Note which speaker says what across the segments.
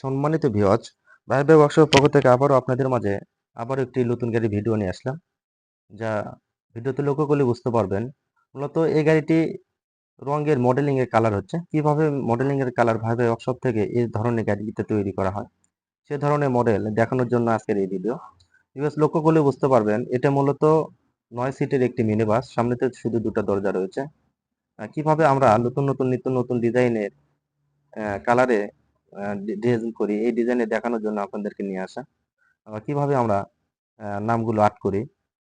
Speaker 1: সম্মানিত ভিওয়াজ ভাই ভাই ওয়ার্কশপ পক্ষ থেকে আবারও আপনাদের মাঝে আবারও একটি নতুন গাড়ি ভিডিও নিয়ে আসলাম, যা ভিডিওতে লক্ষ্য করলে বুঝতে পারবেন মূলত এই গাড়িটি রঙের মডেলিংয়ের কালার হচ্ছে। কীভাবে মডেলিংয়ের কালার ভাই ভাই ওয়ার্কশপ থেকে এই ধরনের গাড়িটিতে তৈরি করা হয়, সে ধরনের মডেল দেখানোর জন্য আজকের এই ভিডিও ভিউয়ার্স লক্ষ্য করলে বুঝতে পারবেন, এটা মূলত নয় সিটের একটি মিনি বাস সামনেতে শুধু দুটো দরজা রয়েছে। কীভাবে আমরা নতুন নতুন, নিত্য নতুন ডিজাইনের কালারে ডিজাইন করি। এই ডিজাইনে দেখানোর জন্য আপনাদেরকে নিয়ে আসা। কীভাবে আমরা নামগুলো আর্ট করি?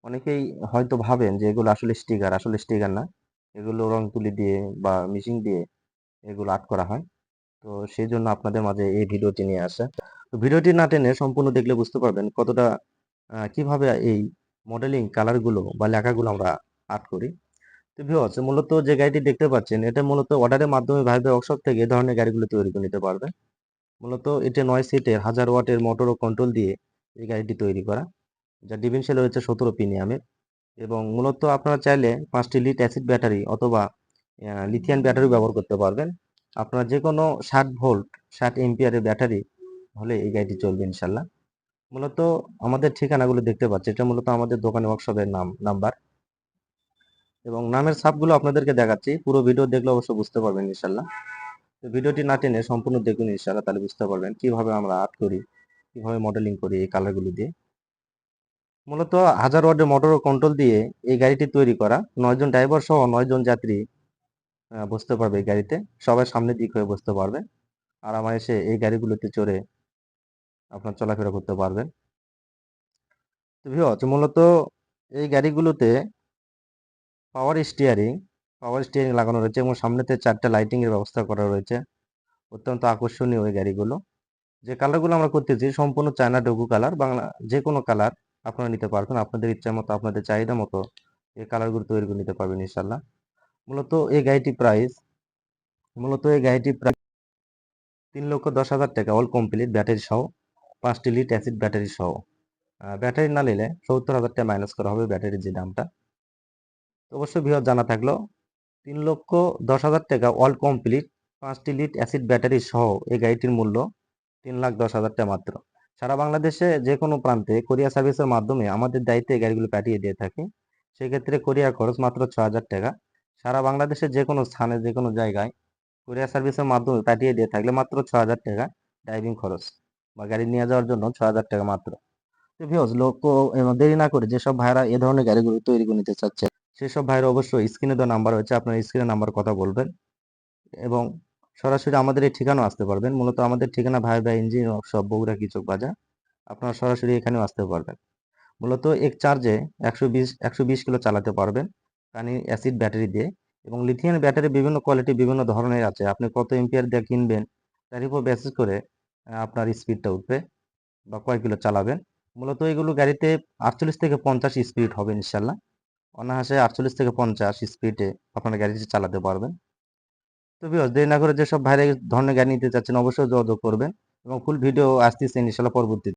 Speaker 1: অনেকেই হয়তো ভাবেন যে এগুলো আসলে স্টিকার আসলে স্টিকার না। এগুলো রং তুলি দিয়ে বা মিশিং দিয়ে এগুলো আর্ট করা হয়। তো সেই জন্য আপনাদের মাঝে এই ভিডিওটি নিয়ে আসা। তো ভিডিওটি না টেনে সম্পূর্ণ দেখলে বুঝতে পারবেন কতটা কীভাবে এই মডেলিং কালারগুলো বা লেখাগুলো আমরা আর্ট করি। তো ভিউয়ার্স মূলত যে গাড়িটি দেখতে পাচ্ছেন, এটা মূলত অর্ডারের মাধ্যমে ভাই ভাই ওয়ার্কশপ থেকে এই ধরনের গাড়িগুলো তৈরি করে নিতে পারবে। মূলত এটা নয় সিটের হাজার ওয়াটের মোটর ও কন্ট্রোল দিয়ে এই গাড়িটি তৈরি করা, যা ডিভিনশিয়াল রয়েছে সতেরো পিনিয়ামের এবং মূলত আপনারা চাইলে পাঁচটি লিট অ্যাসিড ব্যাটারি অথবা লিথিয়ান ব্যাটারি ব্যবহার করতে পারবেন। আপনারা যে কোনো ষাট ভোল্ট ষাট এমপিয়ারের ব্যাটারি হলে এই গাড়িটি চলবে ইনশাল্লাহ। মূলত আমাদের ঠিকানাগুলো দেখতে পাচ্ছি, এটা মূলত আমাদের দোকানে ওয়ার্কশপের নাম নাম্বার এবং নামের সাপগুলো আপনাদেরকে দেখাচ্ছি, পুরো ভিডিও দেখলে অবশ্য বুঝতে পারবেন ইনশাল্লাহ। ভিডিওটি না টেনে সম্পূর্ণ দেখুন ইনশাল্লাহ তাহলে বুঝতে পারবেন কীভাবে আমরা আর্ট করি, কীভাবে মডেলিং করি এই কালারগুলো দিয়ে। মূলত হাজার ওয়ার্ডের মোটর কন্ট্রোল দিয়ে এই গাড়িটি তৈরি করা। নয়জন ড্রাইভার সহ নয়জন যাত্রী বসতে পারবে এই গাড়িতে। সবাই সামনের দিক হয়ে বসতে পারবে। আর আমার এসে এই গাড়িগুলোতে চড়ে আপনার চলাফেরা করতে পারবেন। তো মূলত এই গাড়িগুলোতে পাওয়ার স্টিয়ারিং পাওয়ার স্টিয়ারিং লাগানো রয়েছে এবং সামনেতে চারটে লাইটিং এর ব্যবস্থা করা রয়েছে। অত্যন্ত আকর্ষণীয় ওই গাড়িগুলো। যে কালারগুলো আমরা করতেছি, সম্পূর্ণ চায়না ডগু কালার বাংলা যে কোনো কালার আপনারা নিতে পারবেন। আপনাদের ইচ্ছা মতো, আপনাদের চাহিদা মতো এই কালারগুলো তৈরি করে নিতে পারবেন ইনশাল্লাহ মূলত এই গাড়িটি প্রাইস মূলত এই গাড়িটি প্রায় তিন লক্ষ দশ হাজার টাকা অল কমপ্লিট ব্যাটারি সহ, পাঁচটি লিট অ্যাসিড ব্যাটারি সহ। ব্যাটারি না নিলে সত্তর হাজার টাকা মাইনাস করা হবে ব্যাটারির যে দামটা। অবশ্যই বৃহৎ জানা থাকল তিন লক্ষ দশ হাজার টাকা অল কমপ্লিট পাঁচটি লিট অ্যাসিড ব্যাটারি সহ এই গাড়িটির মূল্য তিন লাখ দশ হাজার টাকা মাত্র। সারা বাংলাদেশে যে কোনো প্রান্তে কোরিয়া সার্ভিসের মাধ্যমে আমাদের দায়িত্বে গাড়িগুলো পাঠিয়ে দিয়ে থাকি। সেক্ষেত্রে কোরিয়ার খরচ মাত্র ছ হাজার টাকা। সারা বাংলাদেশে যে কোনো স্থানে, যে কোনো জায়গায় কোরিয়া সার্ভিসের মাধ্যমে পাঠিয়ে দিয়ে থাকলে মাত্র ছ হাজার টাকা ড্রাইভিং খরচ বা গাড়ি নিয়ে যাওয়ার জন্য ছ হাজার টাকা মাত্র। দেরি না করে যেসব ভাইরা এ ধরনের গাড়িগুলো তৈরি করে নিতে চাচ্ছে, সেসব ভাইরা অবশ্যই স্ক্রিনে দেওয়া নাম্বার হচ্ছে আপনার স্ক্রিনে নাম্বার কথা বলবেন এবং সরাসরি আমাদের এই ঠিকানাও আসতে পারবেন। মূলত আমাদের ঠিকানা ভাই ভাই ইঞ্জিন সব বগুড়া কিচক বাজার, আপনারা সরাসরি এখানেও আসতে পারবেন। মূলত এক চার্জে একশো বিশ একশো বিশ কিলো চালাতে পারবেন পানি অ্যাসিড ব্যাটারি দিয়ে এবং লিথিয়াম ব্যাটারি বিভিন্ন কোয়ালিটি বিভিন্ন ধরনের আছে। আপনি কত এম্পিয়ার দিয়ে কিনবেন, তার উপর বেসিস করে আপনার স্পিডটা উঠবে বা কয় কিলো চালাবেন। মূলত এগুলো গাড়িতে আটচল্লিশ থেকে পঞ্চাশ স্পিড হবে ইনশাল্লাহ। অনায়াসে আটচল্লিশ থেকে পঞ্চাশ স্পিডে আপনার গাড়িটি চালাতে পারবেন। তো বিয়স দেরি না করে যেসব ভাইরা ধরনের গাড়ি নিতে চাচ্ছেন অবশ্যই যোগাযোগ করবেন এবং ফুল ভিডিও আসতেছে ইনশাল্লাহ পরবর্তীতে।